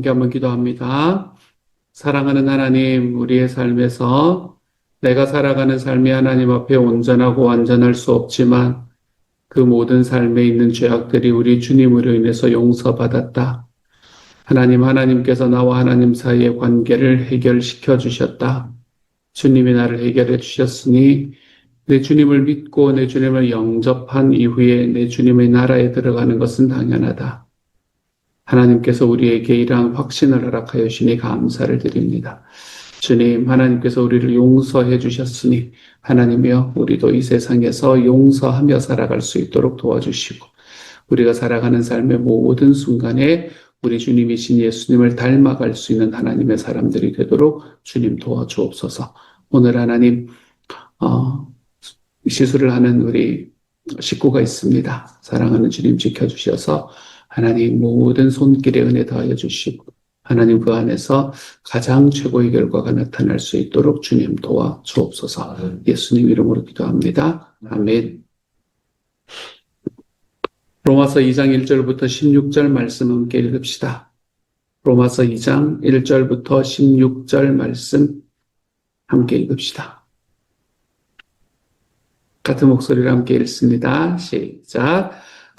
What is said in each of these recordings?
함께 한번 기도합니다. 사랑하는 하나님, 우리의 삶에서 내가 살아가는 삶이 하나님 앞에 온전하고 완전할 수 없지만 그 모든 삶에 있는 죄악들이 우리 주님으로 인해서 용서받았다. 하나님, 하나님께서 나와 하나님 사이의 관계를 해결시켜 주셨다. 주님이 나를 해결해 주셨으니 내 주님을 믿고 내 주님을 영접한 이후에 내 주님의 나라에 들어가는 것은 당연하다. 하나님께서 우리에게 이러한 확신을 허락하여 주시니 감사를 드립니다. 주님, 하나님께서 우리를 용서해 주셨으니 하나님이여 우리도 이 세상에서 용서하며 살아갈 수 있도록 도와주시고 우리가 살아가는 삶의 모든 순간에 우리 주님이신 예수님을 닮아갈 수 있는 하나님의 사람들이 되도록 주님 도와주옵소서. 오늘 하나님 어, 시술을 하는 우리 식구가 있습니다. 사랑하는 주님 지켜주셔서 하나님 모든 손길에 은혜 더하여 주시고 하나님 그 안에서 가장 최고의 결과가 나타날 수 있도록 주님 도와 주옵소서. 예수님 이름으로 기도합니다. 아멘. 로마서 2장 1절부터 16절 말씀 함께 읽읍시다. 로마서 2장 1절부터 16절 말씀 함께 읽읍시다. 같은 목소리로 함께 읽습니다. 시작.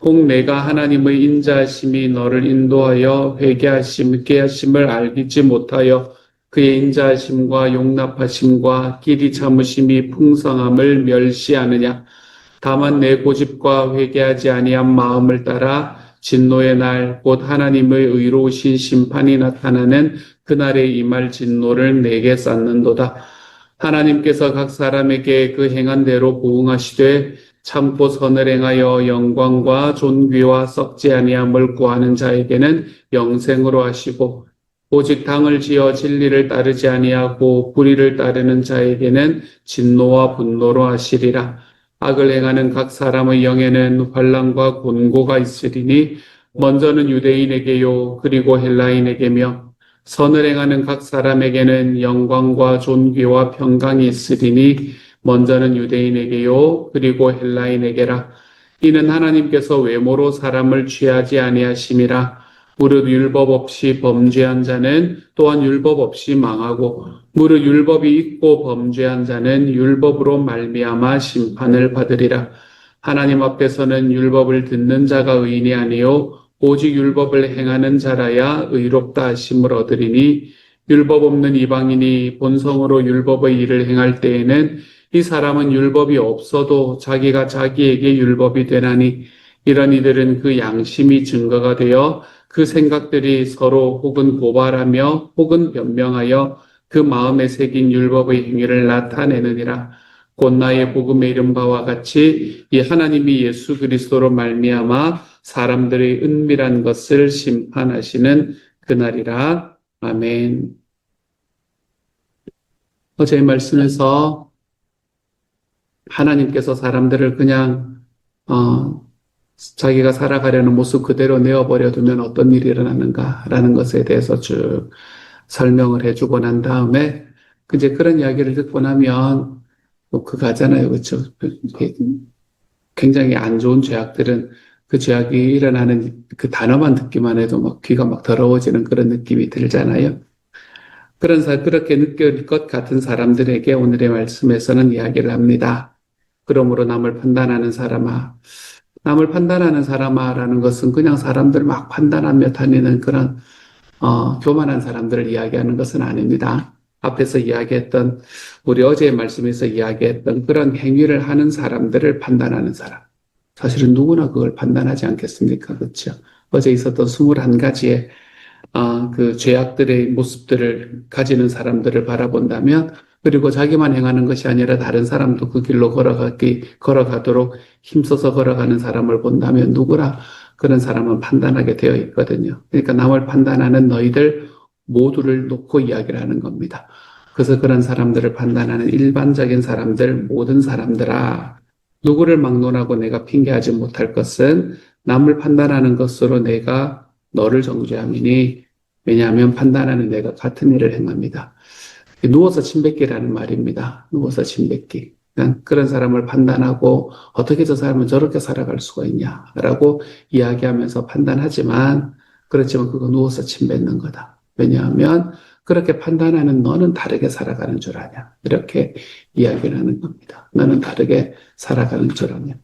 혹 내가 하나님의 인자하심이 너를 인도하여 회개하심, 깨하심을 알지 못하여 그의 인자하심과 용납하심과 길이 참으심이 풍성함을 멸시하느냐? 다만 내 고집과 회개하지 아니한 마음을 따라 진노의 날, 곧 하나님의 의로우신 심판이 나타나는 그날에 임할 진노를 내게 쌓는도다. 하나님께서 각 사람에게 그 행한 대로 보응하시되 참고 선을 행하여 영광과 존귀와 썩지 아니함을 구하는 자에게는 영생으로 하시고 오직 당을 지어 진리를 따르지 아니하고 불의를 따르는 자에게는 진노와 분노로 하시리라. 악을 행하는 각 사람의 영에는 환란과 곤고가 있으리니 먼저는 유대인에게요 그리고 헬라인에게며 선을 행하는 각 사람에게는 영광과 존귀와 평강이 있으리니 먼저는 유대인에게요 그리고 헬라인에게라. 이는 하나님께서 외모로 사람을 취하지 아니하심이라. 무릇 율법 없이 범죄한 자는 또한 율법 없이 망하고 무릇 율법이 있고 범죄한 자는 율법으로 말미암아 심판을 받으리라. 하나님 앞에서는 율법을 듣는 자가 의인이 아니요 오직 율법을 행하는 자라야 의롭다 하심을 얻으리니 율법 없는 이방인이 본성으로 율법의 일을 행할 때에는 이 사람은 율법이 없어도 자기가 자기에게 율법이 되나니 이런 이들은 그 양심이 증거가 되어 그 생각들이 서로 혹은 고발하며 혹은 변명하여 그 마음에 새긴 율법의 행위를 나타내느니라. 곧 나의 복음의 이른 바와 같이 이 하나님이 예수 그리스도로 말미암아 사람들의 은밀한 것을 심판하시는 그날이라. 아멘. 어제의 말씀에서 하나님께서 사람들을 그냥 어, 자기가 살아가려는 모습 그대로 내어버려 두면 어떤 일이 일어나는가라는 것에 대해서 쭉 설명을 해주고 난 다음에 이제 그런 이야기를 듣고 나면 뭐 그거 하잖아요, 그렇죠? 굉장히 안 좋은 죄악들은 그 죄악이 일어나는 그 단어만 듣기만 해도 막 귀가 막 더러워지는 그런 느낌이 들잖아요. 그런 사 그렇게 느낄 것 같은 사람들에게 오늘의 말씀에서는 이야기를 합니다. 그러므로 남을 판단하는 사람아, 남을 판단하는 사람아라는 것은 그냥 사람들 막 판단하며 다니는 그런 어, 교만한 사람들을 이야기하는 것은 아닙니다. 앞에서 이야기했던 우리 어제의 말씀에서 이야기했던 그런 행위를 하는 사람들을 판단하는 사람. 사실은 누구나 그걸 판단하지 않겠습니까? 그렇죠? 어제 있었던 21가지의 어, 그 죄악들의 모습들을 가지는 사람들을 바라본다면 그리고 자기만 행하는 것이 아니라 다른 사람도 그 길로 걸어가기, 걸어가도록 힘써서 걸어가는 사람을 본다면 누구나 그런 사람은 판단하게 되어 있거든요. 그러니까 남을 판단하는 너희들 모두를 놓고 이야기를 하는 겁니다. 그래서 그런 사람들을 판단하는 일반적인 사람들, 모든 사람들아, 누구를 막론하고 내가 핑계하지 못할 것은 남을 판단하는 것으로 내가 너를 정죄함이니 왜냐하면 판단하는 내가 같은 일을 행합니다. 누워서 침 뱉기라는 말입니다. 누워서 침 뱉기. 그냥 그런 사람을 판단하고 어떻게 저 사람은 저렇게 살아갈 수가 있냐라고 이야기하면서 판단하지만 그렇지만 그거 누워서 침 뱉는 거다. 왜냐하면 그렇게 판단하는 너는 다르게 살아가는 줄 아냐. 이렇게 이야기를 하는 겁니다. 너는 다르게 살아가는 줄 아냐.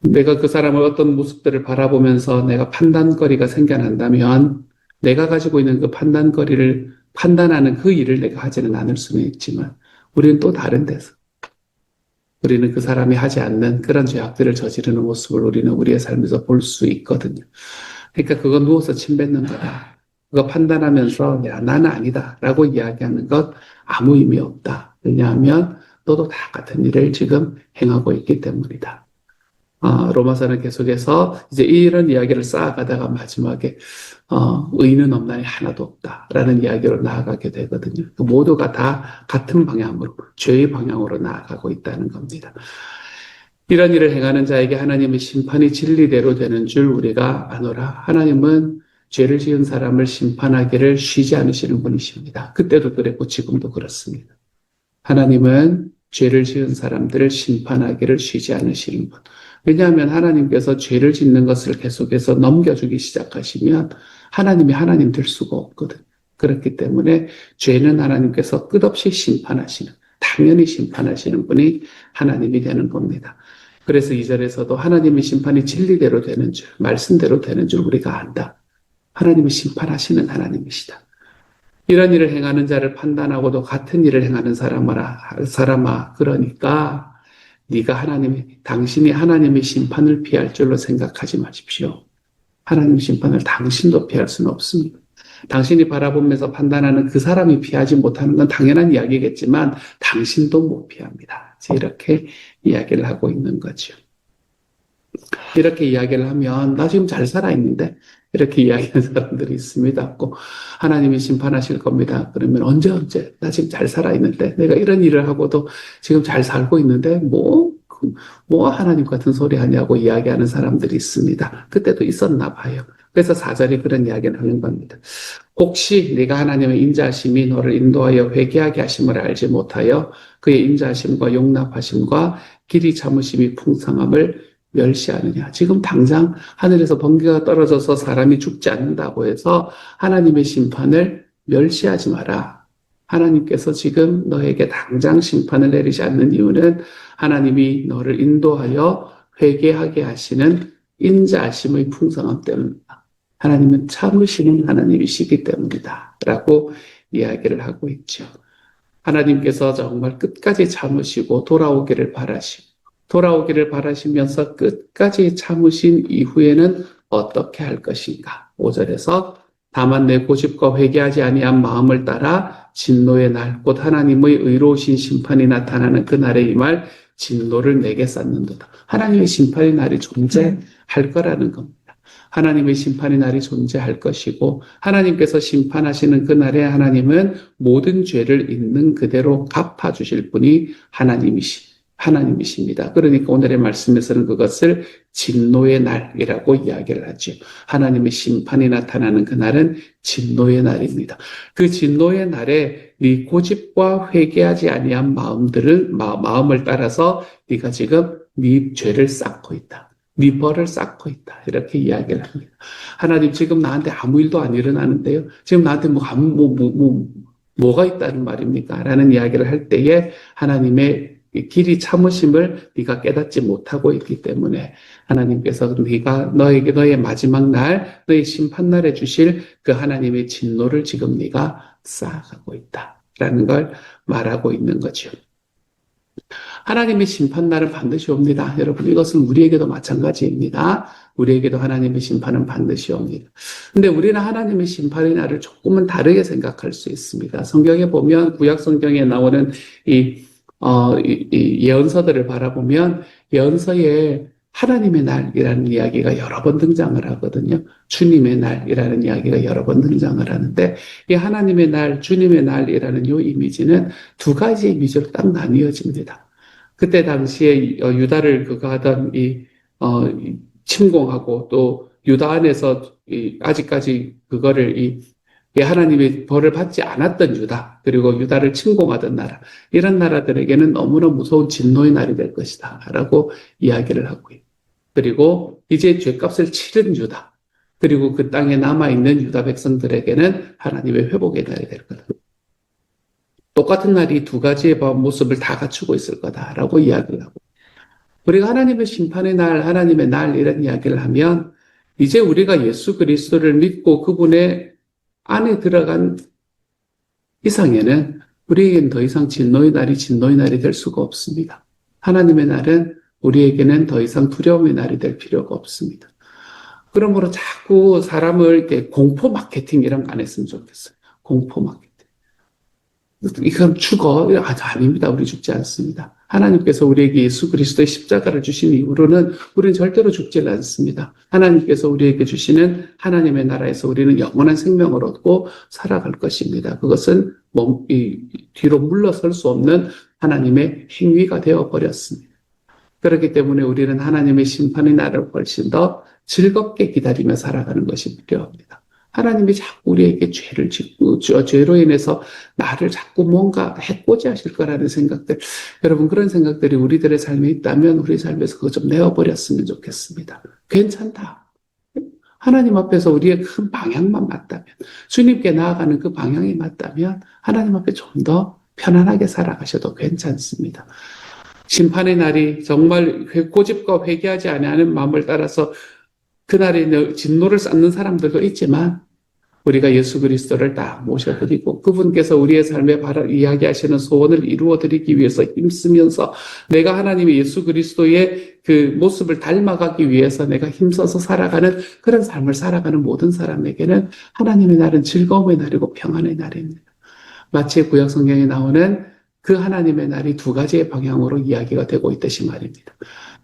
내가 그 사람을 어떤 모습들을 바라보면서 내가 판단거리가 생겨난다면 내가 가지고 있는 그 판단거리를 판단하는 그 일을 내가 하지는 않을 수는 있지만 우리는 또 다른 데서 우리는 그 사람이 하지 않는 그런 죄악들을 저지르는 모습을 우리는 우리의 삶에서 볼 수 있거든요. 그러니까 그거 누워서 침 뱉는 거다. 그거 판단하면서 야 나는 아니다 라고 이야기하는 것 아무 의미 없다. 왜냐하면 너도 다 같은 일을 지금 행하고 있기 때문이다. 아, 로마서는 계속해서 이제 이런 이야기를 쌓아가다가 마지막에 어, 의는 없나니 하나도 없다라는 이야기로 나아가게 되거든요. 그 모두가 다 같은 방향으로 죄의 방향으로 나아가고 있다는 겁니다. 이런 일을 행하는 자에게 하나님의 심판이 진리대로 되는 줄 우리가 아노라. 하나님은 죄를 지은 사람을 심판하기를 쉬지 않으시는 분이십니다. 그때도 그랬고 지금도 그렇습니다. 하나님은 죄를 지은 사람들을 심판하기를 쉬지 않으시는 분. 왜냐하면 하나님께서 죄를 짓는 것을 계속해서 넘겨주기 시작하시면 하나님이 하나님 될 수가 없거든. 그렇기 때문에 죄는 하나님께서 끝없이 심판하시는, 당연히 심판하시는 분이 하나님이 되는 겁니다. 그래서 이 절에서도 하나님의 심판이 진리대로 되는 줄, 말씀대로 되는 줄 우리가 안다. 하나님이 심판하시는 하나님이시다. 이런 일을 행하는 자를 판단하고도 같은 일을 행하는 사람아, 사람아, 그러니까 네가 하나님의 당신이 하나님의 심판을 피할 줄로 생각하지 마십시오. 하나님 심판을 당신도 피할 수는 없습니다. 당신이 바라보면서 판단하는 그 사람이 피하지 못하는 건 당연한 이야기겠지만 당신도 못 피합니다. 이렇게 이야기를 하고 있는 거죠. 이렇게 이야기를 하면 나 지금 잘 살아 있는데 이렇게 이야기하는 사람들이 있습니다. 꼭 하나님이 심판하실 겁니다. 그러면 언제 언제 나 지금 잘 살아 있는데 내가 이런 일을 하고도 지금 잘 살고 있는데 뭐, 그, 뭐 하나님 같은 소리 하냐고 이야기하는 사람들이 있습니다. 그때도 있었나 봐요. 그래서 사절이 그런 이야기를 하는 겁니다. 혹시 네가 하나님의 인자하심이 너를 인도하여 회개하게 하심을 알지 못하여 그의 인자하심과 용납하심과 길이 참으심이 풍성함을 멸시하느냐. 지금 당장 하늘에서 번개가 떨어져서 사람이 죽지 않는다고 해서 하나님의 심판을 멸시하지 마라. 하나님께서 지금 너에게 당장 심판을 내리지 않는 이유는 하나님이 너를 인도하여 회개하게 하시는 인자하심의 풍성함 때문이다. 하나님은 참으시는 하나님이시기 때문이다. 라고 이야기를 하고 있죠. 하나님께서 정말 끝까지 참으시고 돌아오기를 바라시고 돌아오기를 바라시면서 끝까지 참으신 이후에는 어떻게 할 것인가? 5절에서 다만 내 고집과 회개하지 아니한 마음을 따라 진노의 날, 곧 하나님의 의로우신 심판이 나타나는 그 날에 이말 진노를 내게 쌓는도다. 하나님의 심판의 날이 존재할 거라는 겁니다. 하나님의 심판의 날이 존재할 것이고 하나님께서 심판하시는 그 날에 하나님은 모든 죄를 있는 그대로 갚아 주실 분이 하나님이시 하나님이십니다. 그러니까 오늘의 말씀에서는 그것을 진노의 날이라고 이야기를 하죠. 하나님의 심판이 나타나는 그날은 진노의 날입니다. 그 진노의 날에 네 고집과 회개하지 아니한 마음들을 마 음을 따라서 네가 지금 네 죄를 쌓고 있다. 네 벌을 쌓고 있다. 이렇게 이야기를 합니다. 하나님 지금 나한테 아무 일도 안 일어나는데요. 지금 나한테 뭐 뭐, 뭐, 뭐 뭐가 있다는 말입니까? 라는 이야기를 할 때에 하나님의 길이 참으심을 네가 깨닫지 못하고 있기 때문에 하나님께서 네가 너에게 너의 마지막 날, 너의 심판 날에 주실 그 하나님의 진노를 지금 네가 쌓아가고 있다라는 걸 말하고 있는 거죠. 하나님의 심판 날은 반드시 옵니다. 여러분 이것은 우리에게도 마찬가지입니다. 우리에게도 하나님의 심판은 반드시 옵니다. 근데 우리는 하나님의 심판의 날을 조금은 다르게 생각할 수 있습니다. 성경에 보면 구약 성경에 나오는 이 어, 이, 이 예언서들을 바라보면 예언서에 하나님의 날이라는 이야기가 여러 번 등장을 하거든요. 주님의 날이라는 이야기가 여러 번 등장을 하는데 이 하나님의 날, 주님의 날이라는 이 이미지는 두 가지 이미지로 딱 나뉘어집니다. 그때 당시에 어, 유다를 그거 하던 이, 어, 이 침공하고 또 유다 안에서 이 아직까지 그거를 이, 이 하나님의 벌을 받지 않았던 유다, 그리고 유다를 침공하던 나라, 이런 나라들에게는 너무나 무서운 진노의 날이 될 것이다. 라고 이야기를 하고요. 그리고 이제 죄값을 치른 유다, 그리고 그 땅에 남아있는 유다 백성들에게는 하나님의 회복의 날이 될 거다. 똑같은 날이 두 가지의 모습을 다 갖추고 있을 거다라고 이야기를 하고 우리가 하나님의 심판의 날, 하나님의 날 이런 이야기를 하면 이제 우리가 예수 그리스도를 믿고 그분의 안에 들어간 이상에는 우리에겐 더 이상 진노의 날이 진노의 날이 될 수가 없습니다. 하나님의 날은 우리에게는 더 이상 두려움의 날이 될 필요가 없습니다. 그러므로 자꾸 사람을 이렇게 공포 마케팅 이런 거안 했으면 좋겠어요. 공포 마케팅. 이건 죽어. 아, 아닙니다. 우리 죽지 않습니다. 하나님께서 우리에게 예수 그리스도의 십자가를 주신 이후로는 우리는 절대로 죽지 않습니다. 하나님께서 우리에게 주시는 하나님의 나라에서 우리는 영원한 생명을 얻고 살아갈 것입니다. 그것은 몸, 이, 뒤로 물러설 수 없는 하나님의 행위가 되어 버렸습니다. 그렇기 때문에 우리는 하나님의 심판의 날을 훨씬 더 즐겁게 기다리며 살아가는 것이 필요합니다. 하나님이 자꾸 우리에게 죄를 짓고, 죄로 인해서 나를 자꾸 뭔가 해코지 하실 거라는 생각들, 여러분, 그런 생각들이 우리들의 삶에 있다면 우리 삶에서 그거 좀 내어버렸으면 좋겠습니다. 괜찮다. 하나님 앞에서 우리의 큰 방향만 맞다면, 주님께 나아가는 그 방향이 맞다면, 하나님 앞에 좀 더 편안하게 살아가셔도 괜찮습니다. 심판의 날이 정말 고집과 회개하지 아니하는 마음을 따라서 그날에 진노를 쌓는 사람들도 있지만 우리가 예수 그리스도를 다 모셔드리고 그분께서 우리의 삶에 바라 이야기하시는 소원을 이루어드리기 위해서 힘쓰면서 내가 하나님의 예수 그리스도의 그 모습을 닮아가기 위해서 내가 힘써서 살아가는 그런 삶을 살아가는 모든 사람에게는 하나님의 날은 즐거움의 날이고 평안의 날입니다. 마치 구약 성경에 나오는 그 하나님의 날이 두 가지의 방향으로 이야기가 되고 있듯이 말입니다.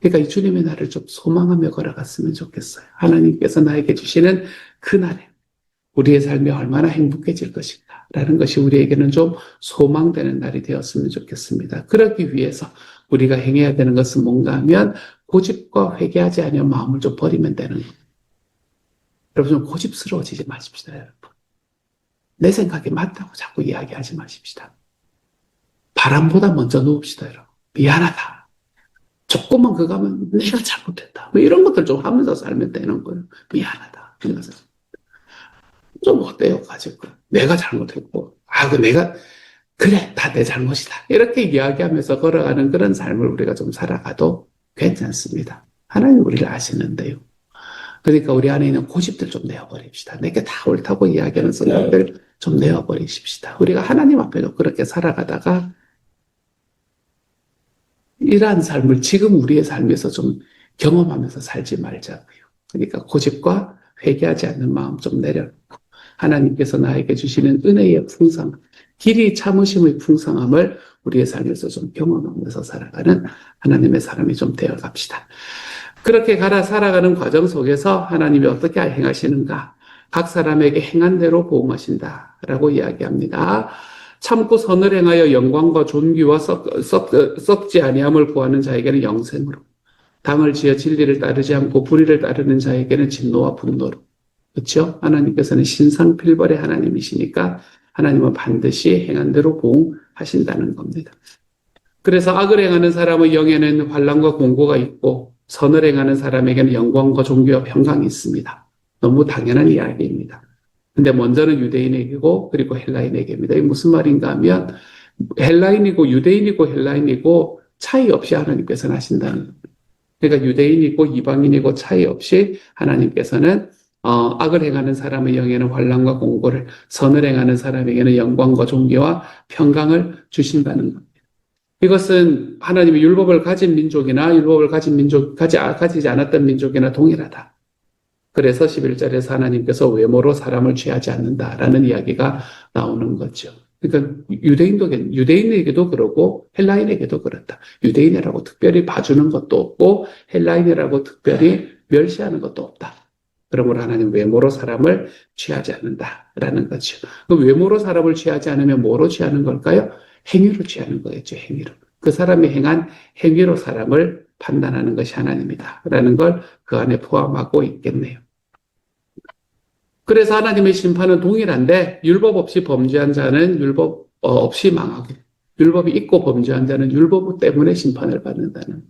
그러니까 이 주님의 날을 좀 소망하며 걸어갔으면 좋겠어요. 하나님께서 나에게 주시는 그 날에 우리의 삶이 얼마나 행복해질 것인가 라는 것이 우리에게는 좀 소망되는 날이 되었으면 좋겠습니다. 그러기 위해서 우리가 행해야 되는 것은 뭔가 하면 고집과 회개하지 않으면 마음을 좀 버리면 되는 거예요. 여러분 좀 고집스러워지지 마십시다, 여러분. 내 생각이 맞다고 자꾸 이야기하지 마십시다. 바람보다 먼저 놓읍시다, 여러분. 미안하다. 조금만 그거 하면 내가 잘못했다. 뭐 이런 것들 좀 하면서 살면 되는 거예요. 미안하다. 이러면서. 좀 어때요, 가지고. 내가 잘못했고. 아, 그 내가, 그래, 다 내 잘못이다. 이렇게 이야기하면서 걸어가는 그런 삶을 우리가 좀 살아가도 괜찮습니다. 하나님 우리를 아시는데요. 그러니까 우리 안에 있는 고집들 좀 내어버립시다. 내게 다 옳다고 이야기하는 생각들 좀 내어버리십시다. 우리가 하나님 앞에도 그렇게 살아가다가 이러한 삶을 지금 우리의 삶에서 좀 경험하면서 살지 말자고요. 그러니까 고집과 회개하지 않는 마음 좀 내려놓고 하나님께서 나에게 주시는 은혜의 풍성, 길이 참으심의 풍성함을 우리의 삶에서 좀 경험하면서 살아가는 하나님의 사람이 좀 되어 갑시다. 그렇게 가라 살아가는 과정 속에서 하나님이 어떻게 행하시는가? 각 사람에게 행한 대로 보응하신다. 라고 이야기합니다. 참고 선을 행하여 영광과 존귀와 썩, 썩, 썩지 아니함을 구하는 자에게는 영생으로 당을 지어 진리를 따르지 않고 불의를 따르는 자에게는 진노와 분노로 그렇죠? 하나님께서는 신상필벌의 하나님이시니까 하나님은 반드시 행한 대로 보응하신다는 겁니다. 그래서 악을 행하는 사람의 영에는 환란과 공고가 있고 선을 행하는 사람에게는 영광과 존귀와 평강이 있습니다. 너무 당연한 이야기입니다. 근데 먼저는 유대인에게고 그리고 헬라인에게입니다. 이게 무슨 말인가 하면 헬라인이고 유대인이고 헬라인이고 차이 없이 하나님께서는 하신다는. 그러니까 유대인이고 이방인이고 차이 없이 하나님께서는 어, 악을 행하는 사람의 영에는 환란과 공고를 선을 행하는 사람에게는 영광과 존귀와 평강을 주신다는 겁니다. 이것은 하나님의 율법을 가진 민족이나 율법을 가진 민족 가지 가지지 않았던 민족이나 동일하다. 그래서 11절에서 하나님께서 외모로 사람을 취하지 않는다라는 이야기가 나오는 거죠. 그러니까 유대인도 유대인에게도 그러고 헬라인에게도 그렇다. 유대인이라고 특별히 봐주는 것도 없고 헬라인이라고 특별히 멸시하는 것도 없다. 그러므로 하나님 외모로 사람을 취하지 않는다라는 거죠. 그 외모로 사람을 취하지 않으면 뭐로 취하는 걸까요? 행위로 취하는 거겠죠. 행위로. 그 사람이 행한 행위로 사람을 판단하는 것이 하나님이다라는 걸 그 안에 포함하고 있겠네요. 그래서 하나님의 심판은 동일한데 율법 없이 범죄한 자는 율법 어, 없이 망하고 율법이 있고 범죄한 자는 율법 때문에 심판을 받는다는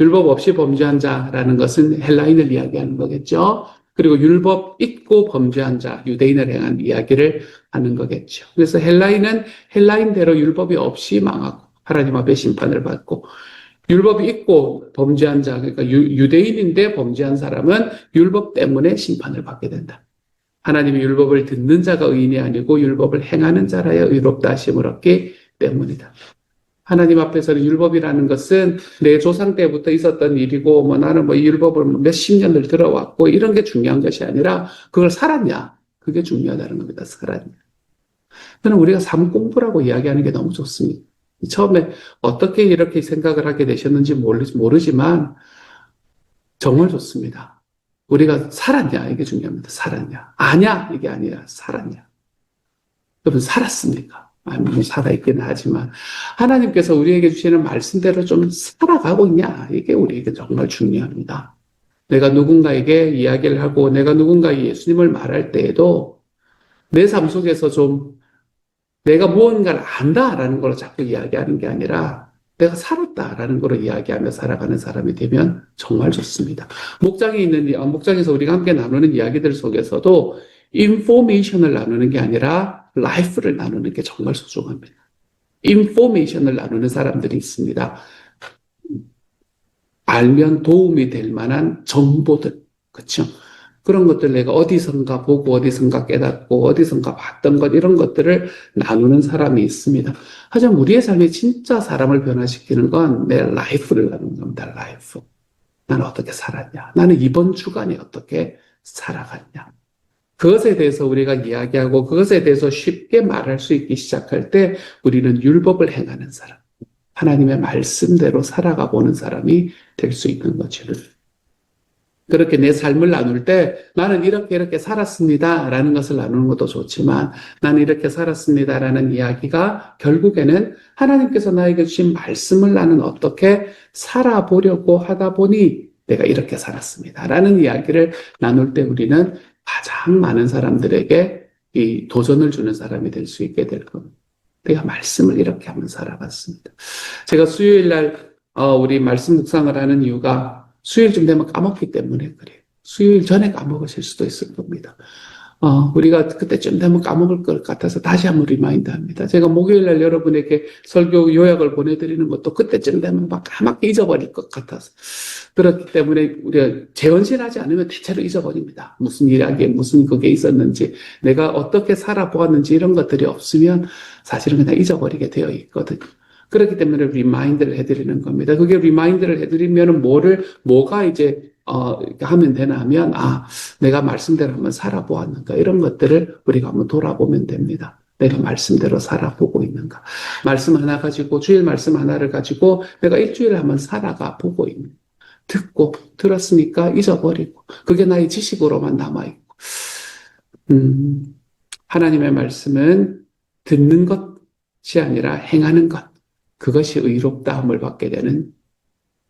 율법 없이 범죄한 자라는 것은 헬라인을 이야기하는 거겠죠. 그리고 율법 있고 범죄한 자, 유대인을 향한 이야기를 하는 거겠죠. 그래서 헬라인은 헬라인대로 율법이 없이 망하고 하나님 앞에 심판을 받고 율법이 있고 범죄한 자, 그러니까 유, 대인인데 범죄한 사람은 율법 때문에 심판을 받게 된다. 하나님이 율법을 듣는 자가 의인이 아니고 율법을 행하는 자라야 의롭다 하심을 얻기 때문이다. 하나님 앞에서는 율법이라는 것은 내 조상 때부터 있었던 일이고 뭐 나는 뭐 율법을 몇십 년을 들어왔고 이런 게 중요한 것이 아니라 그걸 살았냐 그게 중요하다는 겁니다. 살았냐. 저는 우리가 삶 공부라고 이야기하는 게 너무 좋습니다. 처음에 어떻게 이렇게 생각을 하게 되셨는지 모르지만 정말 좋습니다. 우리가 살았냐 이게 중요합니다. 살았냐 아냐 이게 아니라 살았냐. 여러분 살았습니까? 아니 살아있기는 하지만 하나님께서 우리에게 주시는 말씀대로 좀 살아가고 있냐 이게 우리에게 정말 중요합니다. 내가 누군가에게 이야기를 하고 내가 누군가에 예수님을 말할 때에도 내 삶 속에서 좀 내가 무언가를 안다라는 걸 자꾸 이야기하는 게 아니라 내가 살았다라는 걸 이야기하며 살아가는 사람이 되면 정말 좋습니다. 목장에 있는, 어, 목장에서 우리가 함께 나누는 이야기들 속에서도 인포메이션을 나누는 게 아니라 라이프를 나누는 게 정말 소중합니다. 인포메이션을 나누는 사람들이 있습니다. 알면 도움이 될 만한 정보들. 그렇죠? 그런 것들 내가 어디선가 보고 어디선가 깨닫고 어디선가 봤던 것 이런 것들을 나누는 사람이 있습니다. 하지만 우리의 삶이 진짜 사람을 변화시키는 건 내 라이프를 나누는 겁니다. 라이프. 나는 어떻게 살았냐? 나는 이번 주간에 어떻게 살아갔냐? 그것에 대해서 우리가 이야기하고 그것에 대해서 쉽게 말할 수 있기 시작할 때 우리는 율법을 행하는 사람, 하나님의 말씀대로 살아가 보는 사람이 될 수 있는 거죠. 그렇게 내 삶을 나눌 때 나는 이렇게 이렇게 살았습니다. 라는 것을 나누는 것도 좋지만 나는 이렇게 살았습니다. 라는 이야기가 결국에는 하나님께서 나에게 주신 말씀을 나는 어떻게 살아보려고 하다 보니 내가 이렇게 살았습니다. 라는 이야기를 나눌 때 우리는 가장 많은 사람들에게 이 도전을 주는 사람이 될 수 있게 될 겁니다. 내가 말씀을 이렇게 하면 살아봤습니다. 제가 수요일 날 어, 우리 말씀 묵상을 하는 이유가 수요일쯤 되면 까먹기 때문에 그래요. 수요일 전에 까먹으실 수도 있을 겁니다. 어, 우리가 그때쯤 되면 까먹을 것 같아서 다시 한번 리마인드 합니다. 제가 목요일 날 여러분에게 설교 요약을 보내드리는 것도 그때쯤 되면 막 까맣게 잊어버릴 것 같아서. 그렇기 때문에 우리가 재원신하지 않으면 대체로 잊어버립니다. 무슨 일하기에 무슨 그게 있었는지, 내가 어떻게 살아보았는지 이런 것들이 없으면 사실은 그냥 잊어버리게 되어 있거든요. 그렇기 때문에 리마인드를 해드리는 겁니다. 그게 리마인드를 해드리면 뭐를, 뭐가 이제, 어, 하면 되나 하면, 아, 내가 말씀대로 한번 살아보았는가. 이런 것들을 우리가 한번 돌아보면 됩니다. 내가 말씀대로 살아보고 있는가. 말씀 하나 가지고, 주일 말씀 하나를 가지고 내가 일주일 한번 살아가 보고 있는. 듣고, 들었으니까 잊어버리고, 그게 나의 지식으로만 남아있고. 음, 하나님의 말씀은 듣는 것이 아니라 행하는 것. 그것이 의롭다함을 받게 되는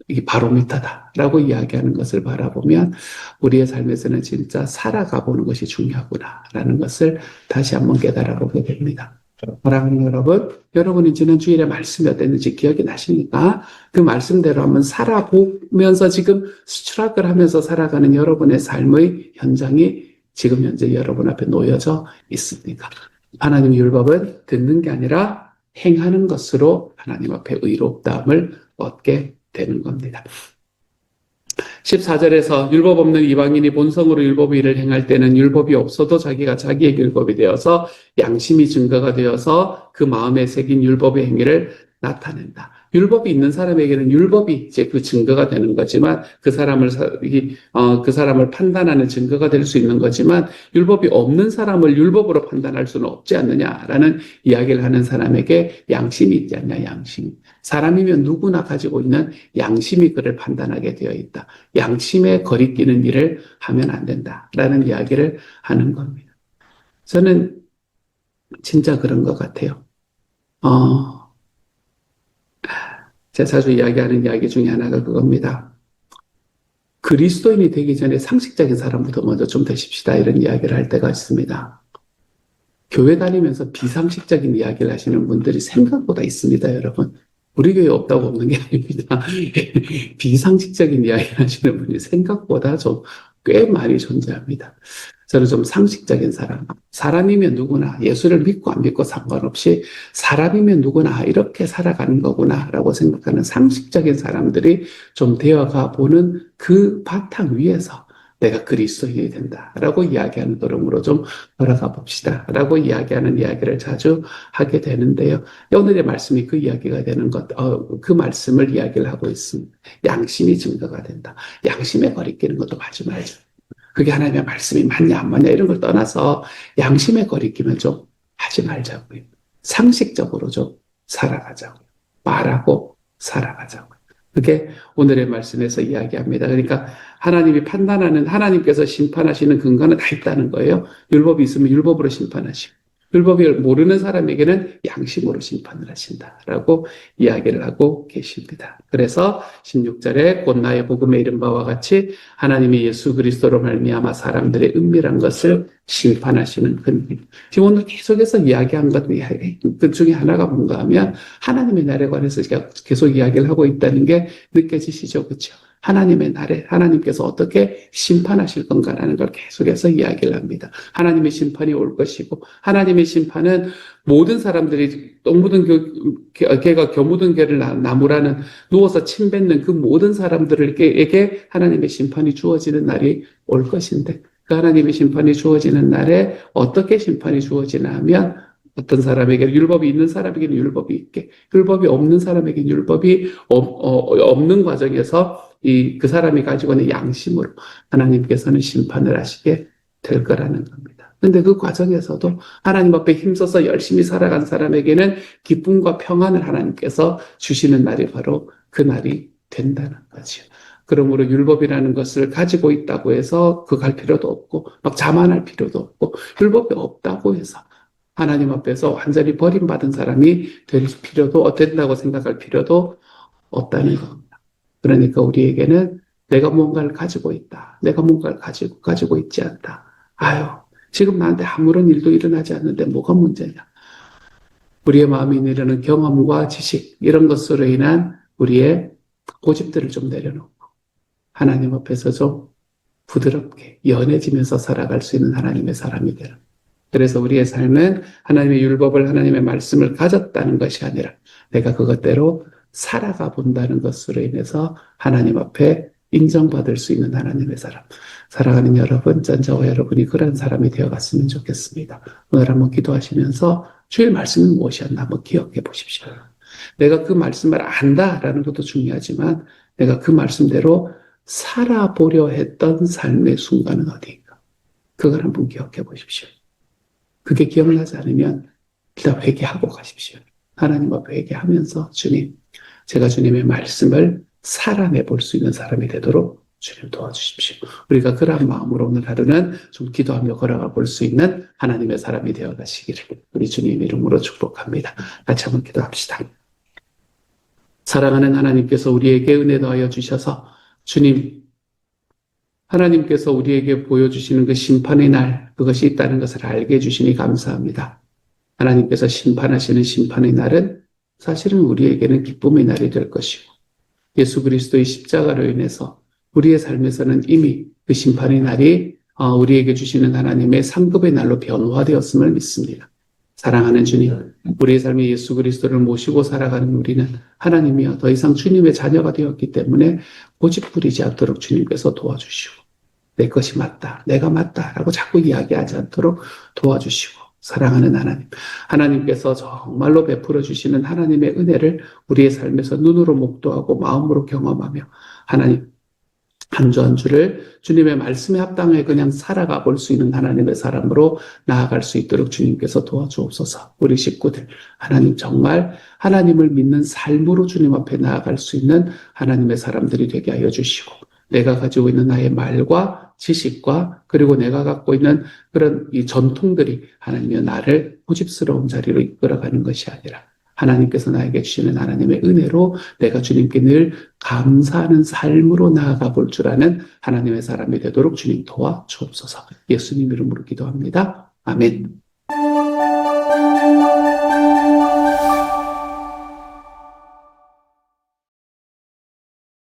이 바로미터다라고 이야기하는 것을 바라보면 우리의 삶에서는 진짜 살아가 보는 것이 중요하구나라는 것을 다시 한번 깨달아 보게 됩니다. 사랑하는 여러분, 여러분이 지난 주일에 말씀이 어땠는지 기억이 나십니까? 그 말씀대로 한번 살아보면서 지금 수출학을 하면서 살아가는 여러분의 삶의 현장이 지금 현재 여러분 앞에 놓여져 있습니다. 하나님 의 율법은 듣는 게 아니라 행하는 것으로 하나님 앞에 의롭다함을 얻게 되는 겁니다. 14절에서 율법 없는 이방인이 본성으로 율법의 일을 행할 때는 율법이 없어도 자기가 자기의 율법이 되어서 양심이 증거가 되어서 그 마음에 새긴 율법의 행위를 나타낸다. 율법이 있는 사람에게는 율법이 이제 그 증거가 되는 거지만 그 사람을 어, 그 사람을 판단하는 증거가 될 수 있는 거지만 율법이 없는 사람을 율법으로 판단할 수는 없지 않느냐라는 이야기를 하는 사람에게 양심이 있지 않냐 양심. 사람이면 누구나 가지고 있는 양심이 그를 판단하게 되어 있다. 양심에 거리끼는 일을 하면 안 된다라는 이야기를 하는 겁니다. 저는 진짜 그런 것 같아요. 어, 제가 자주 이야기하는 이야기 중에 하나가 그겁니다. 그리스도인이 되기 전에 상식적인 사람부터 먼저 좀 되십시다. 이런 이야기를 할 때가 있습니다. 교회 다니면서 비상식적인 이야기를 하시는 분들이 생각보다 있습니다, 여러분. 우리 교회 없다고 없는 게 아닙니다. 비상식적인 이야기를 하시는 분이 생각보다 좀 꽤 많이 존재합니다. 저는 좀 상식적인 사람. 사람이면 누구나 예수를 믿고 안 믿고 상관없이 사람이면 누구나 이렇게 살아가는 거구나라고 생각하는 상식적인 사람들이 좀 되어가 보는 그 바탕 위에서 내가 그리스도인이 된다라고 이야기하는 걸음으로 좀 걸어가 봅시다. 라고 이야기하는 이야기를 자주 하게 되는데요. 오늘의 말씀이 그 이야기가 되는 것, 어, 그 말씀을 이야기를 하고 있습니다. 양심이 증거가 된다. 양심에 거리끼는 것도 하지 말자. 그게 하나님의 말씀이 맞냐 안 맞냐 이런 걸 떠나서 양심에 거리끼면 좀 하지 말자고요. 상식적으로 좀 살아가자고요. 말하고 살아가자고요. 그게 오늘의 말씀에서 이야기합니다. 그러니까 하나님이 판단하는 하나님께서 심판하시는 근거는 다 있다는 거예요. 율법이 있으면 율법으로 심판하시고 율법을 모르는 사람에게는 양심으로 심판을 하신다라고 이야기를 하고 계십니다. 그래서 16절에 곧 나의 복음에 이른 바와 같이 하나님이 예수 그리스도로 말미암아 사람들의 은밀한 것을 심판하시는 근기. 지금 오늘 계속해서 이야기한 것, 그 중에 하나가 뭔가 하면 하나님의 날에 관해서 계속 이야기를 하고 있다는 게 느껴지시죠? 그렇죠? 하나님의 날에 하나님께서 어떻게 심판하실 건가라는 걸 계속해서 이야기를 합니다. 하나님의 심판이 올 것이고 하나님의 심판은 모든 사람들이 똥 묻은 개, 개가 겨 묻은 개를 나- 나무라는 누워서 침 뱉는 그 모든 사람들에게 하나님의 심판이 주어지는 날이 올 것인데 그 하나님의 심판이 주어지는 날에 어떻게 심판이 주어지나 하면 어떤 사람에게 율법이 있는 사람에게는 율법이 있게 율법이 없는 사람에게는 율법이 어- 어- 없는 과정에서 이 그 사람이 가지고 있는 양심으로 하나님께서는 심판을 하시게 될 거라는 겁니다. 근데 그 과정에서도 하나님 앞에 힘써서 열심히 살아간 사람에게는 기쁨과 평안을 하나님께서 주시는 날이 바로 그 날이 된다는 거죠. 그러므로 율법이라는 것을 가지고 있다고 해서 그갈 필요도 없고 막 자만할 필요도 없고 율법이 없다고 해서 하나님 앞에서 완전히 버림받은 사람이 될 필요도 된다고 생각할 필요도 없다는 겁니다. 그러니까 우리에게는 내가 뭔가를 가지고 있다. 내가 뭔가를 가지고 가지고 있지 않다. 아유, 지금 나한테 아무런 일도 일어나지 않는데 뭐가 문제냐? 우리의 마음에 이르는 경험과 지식 이런 것으로 인한 우리의 고집들을 좀 내려놓고 하나님 앞에서 좀 부드럽게 연해지면서 살아갈 수 있는 하나님의 사람이 되라. 그래서 우리의 삶은 하나님의 율법을 하나님의 말씀을 가졌다는 것이 아니라 내가 그것대로 살아가 본다는 것으로 인해서 하나님 앞에 인정받을 수 있는 하나님의 사람. 살아가는 여러분, 전 저와 여러분이 그런 사람이 되어 갔으면 좋겠습니다. 오늘 한번 기도하시면서 주일 말씀이 무엇이었나 한번 기억해 보십시오. 내가 그 말씀을 안다라는 것도 중요하지만 내가 그 말씀대로 살아보려 했던 삶의 순간은 어디인가? 그걸 한번 기억해 보십시오. 그게 기억나지 않으면 일단 회개하고 가십시오. 하나님 앞에 회개하면서 주님, 제가 주님의 말씀을 살아내 볼 수 있는 사람이 되도록 주님 도와주십시오. 우리가 그러한 마음으로 오늘 하루는 좀 기도하며 걸어가 볼 수 있는 하나님의 사람이 되어 가시기를 우리 주님 이름으로 축복합니다. 같이 한번 기도합시다. 사랑하는 하나님께서 우리에게 은혜 더하여 주셔서 주님 하나님께서 우리에게 보여주시는 그 심판의 날 그것이 있다는 것을 알게 해주시니 감사합니다. 하나님께서 심판하시는 심판의 날은 사실은 우리에게는 기쁨의 날이 될 것이고 예수 그리스도의 십자가로 인해서 우리의 삶에서는 이미 그 심판의 날이 어, 우리에게 주시는 하나님의 상급의 날로 변화되었음을 믿습니다. 사랑하는 주님, 우리의 삶에 예수 그리스도를 모시고 살아가는 우리는 하나님이여 더 이상 주님의 자녀가 되었기 때문에 고집 부리지 않도록 주님께서 도와주시고 내 것이 맞다, 내가 맞다라고 자꾸 이야기하지 않도록 도와주시고 사랑하는 하나님. 하나님께서 정말로 베풀어 주시는 하나님의 은혜를 우리의 삶에서 눈으로 목도하고 마음으로 경험하며 하나님 한주한 주를 주님의 말씀에 합당해 그냥 살아가 볼 수 있는 하나님의 사람으로 나아갈 수 있도록 주님께서 도와주옵소서. 우리 식구들 하나님 정말 하나님을 믿는 삶으로 주님 앞에 나아갈 수 있는 하나님의 사람들이 되게 하여 주시고 내가 가지고 있는 나의 말과 지식과 그리고 내가 갖고 있는 그런 이 전통들이 하나님의 나를 고집스러운 자리로 이끌어가는 것이 아니라 하나님께서 나에게 주시는 하나님의 은혜로 내가 주님께 늘 감사하는 삶으로 나아가 볼 줄 아는 하나님의 사람이 되도록 주님 도와 주옵소서. 예수님 이름으로 기도합니다. 아멘.